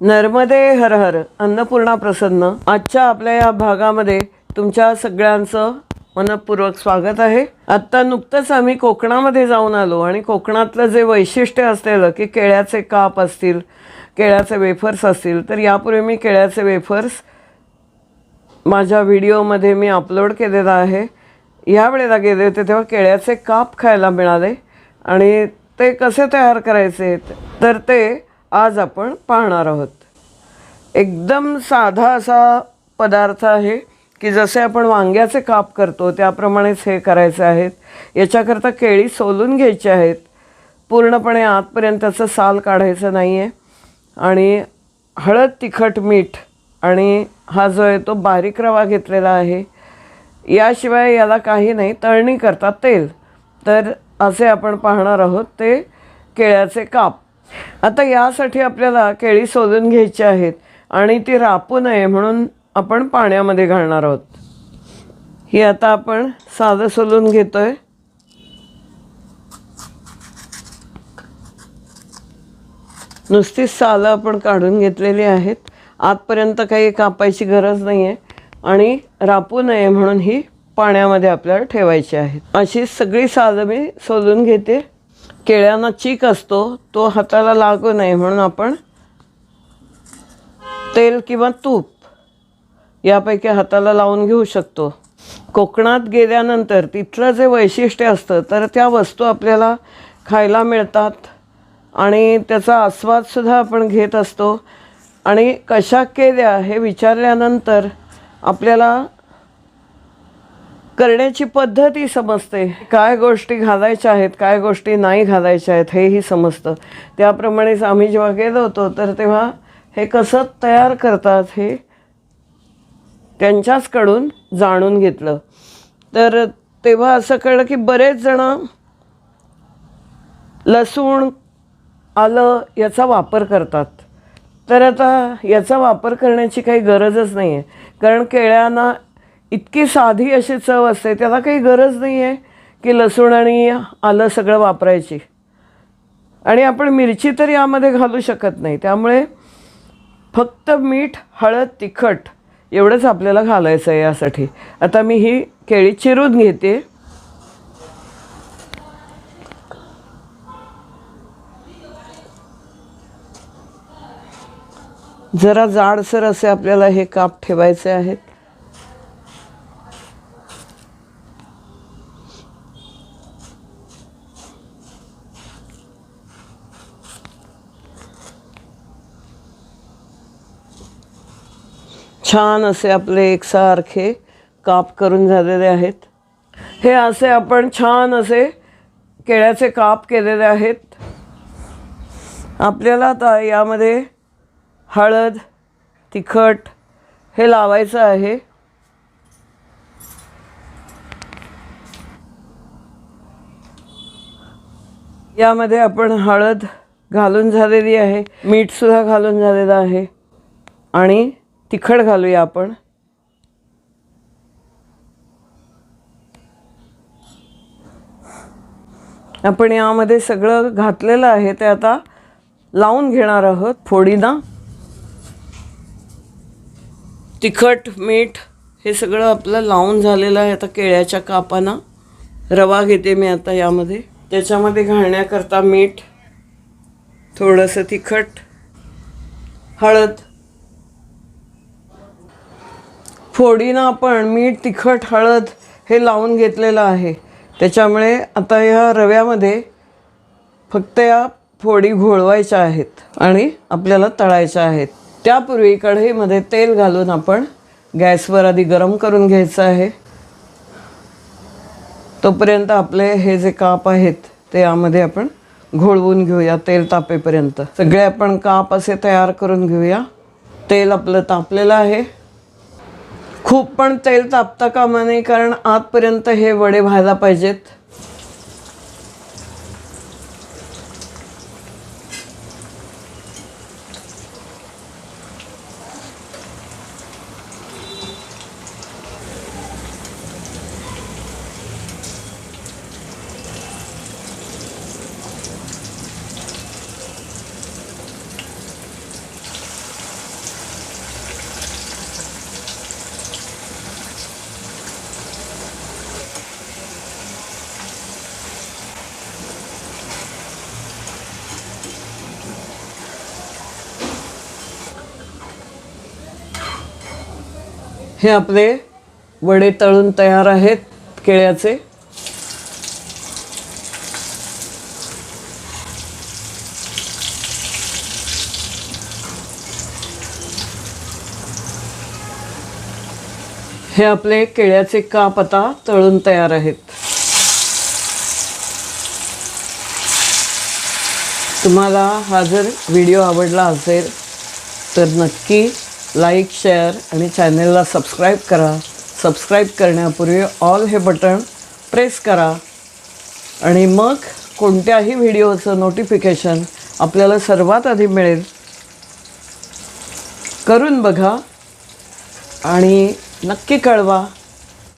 नर्मदे हर हर अन्नपूर्णा प्रसन्न. आजच्या आपल्या या भागामध्ये तुमच्या सगळ्यांचं मनपूर्वक स्वागत आहे. आत्ता नुकतंच आम्ही कोकणामध्ये जाऊन आलो आणि कोकणातलं जे वैशिष्ट्य असलेलं की केळ्याचे काप असतील केळ्याचे वेफर्स असतील तर यापूर्वी मी केळ्याचे वेफर्स माझ्या व्हिडिओमध्ये मी अपलोड केलेला आहे. या वेळेला गेले होते तेव्हा केळ्याचे काप खायला मिळाले आणि ते कसे तयार करायचे? तर ते आज आपण पाहणार आहोत. एकदम साधा असा पदार्थ आहे की जसे आपण वांग्याचे काप करतो त्याप्रमाणेच हे करायचे आहेत. याच्याकरता केळी सोलून घ्यायची आहेत. पूर्णपणे आतपर्यंतचं साल काढायचं नाही आहे आणि हळद तिखट मीठ आणि हा जो आहे तो बारीक रवा घेतलेला आहे. याशिवाय याला काही नाही तळणी करतात तेल. तर असे आपण पाहणार आहोत ते केळ्याचे काप. आता यासाठी आपल्याला केळी सोलून घ्यायची आहेत आणि ती रापू नये म्हणून आपण पाण्यामध्ये घालणार आहोत. ही आता आपण साधं सोलून घेतोय. नुसतीच सालं आपण काढून घेतलेली आहेत. आतपर्यंत काही कापायची गरज नाही आहे आणि रापू नये म्हणून ही पाण्यामध्ये आपल्याला ठेवायची आहेत. अशी सगळी सालं मी सोलून घेते. केळ्यांना चीक असतो तो हाताला लागू नये म्हणून आपण तेल किंवा तूप यापैकी हाताला लावून घेऊ शकतो. कोकणात गेल्यानंतर तिथलं जे वैशिष्ट्य असतं तर त्या वस्तू आपल्याला खायला मिळतात आणि त्याचा आस्वादसुद्धा आपण घेत असतो. आणि कशा केल्या हे विचारल्यानंतर आपल्याला करण्याची पद्धती समजते. काय गोष्टी घालायच्या आहेत काय गोष्टी नाही घालायच्या आहेत हेही समजतं. त्याप्रमाणेच आम्ही जेव्हा गेलो होतो तर तेव्हा हे कसं तयार करतात हे त्यांच्याचकडून जाणून घेतलं. तर तेव्हा असं कळलं की बरेच जणं लसूण आलं याचा वापर करतात. तर आता याचा वापर करण्याची काही गरजच नाही आहे कारण केळ्यांना इतकी साधी अशी चव असते त्याला काही गरज नाही आहे की लसूण आणि आलं सगळं वापरायची. आणि आपण मिरची तर यामध्ये घालू शकत नाही. त्यामुळे फक्त मीठ हळद तिखट एवढंच आपल्याला घालायचं आहे यासाठी. आता मी ही केळी चिरून घेते. जरा जाडसर असे आपल्याला हे काप ठेवायचे आहेत. छान असे आपले एकसारखे काप करून झालेले आहेत. हे असे आपण छान असे केळ्याचे काप केलेले आहेत. आपल्याला आता यामध्ये हळद तिखट हे लावायचं आहे. यामध्ये आपण हळद घालून झालेली आहे मीठसुद्धा घालून झालेलं आहे आणि तिखट घालूया आपण. आपण यामध्ये सगळं घातलेलं आहे ते आता लावून घेणार आहोत फोडीना. तिखट मीठ हे सगळं आपलं लावून झालेलं आहे आता केळ्याच्या कापांना. रवा घेते मी आता यामध्ये. त्याच्यामध्ये घालण्याकरता मीठ थोडंसं तिखट हळद फोडीनं आपण मीठ तिखट हळद हे लावून घेतलेलं आहे. त्याच्यामुळे आता या रव्यामध्ये फक्त या फोडी घोळवायच्या आहेत आणि आपल्याला तळायच्या आहेत. त्यापूर्वी कढईमध्ये तेल घालून आपण गॅसवर आधी गरम करून घ्यायचं आहे. तोपर्यंत आपले हे जे काप आहेत ते यामध्ये आपण घोळवून घेऊया तेल तापेपर्यंत. सगळे आपण काप असे तयार करून घेऊया. तेल आपलं तापलेलं आहे. खूप पण तेल तापता कामा नाही कारण आतपर्यंत हे वडे व्हायला पाहिजेत. हे आपले वडे तळून तयार आहेत केळ्याचे. हे आपले केळ्याचे काप आता तळून तयार आहेत. तुम्हाला हा जर व्हिडिओ आवडला असेल तर नक्की लाईक शेअर आणि चॅनलला सबस्क्राईब करा. सबस्क्राईब करण्यापूर्वी ऑल हे बटन प्रेस करा. आणि मग कोणत्याही व्हिडिओचं नोटिफिकेशन आपल्याला सर्वात आधी मिळेल. करून बघा आणि नक्की कळवा.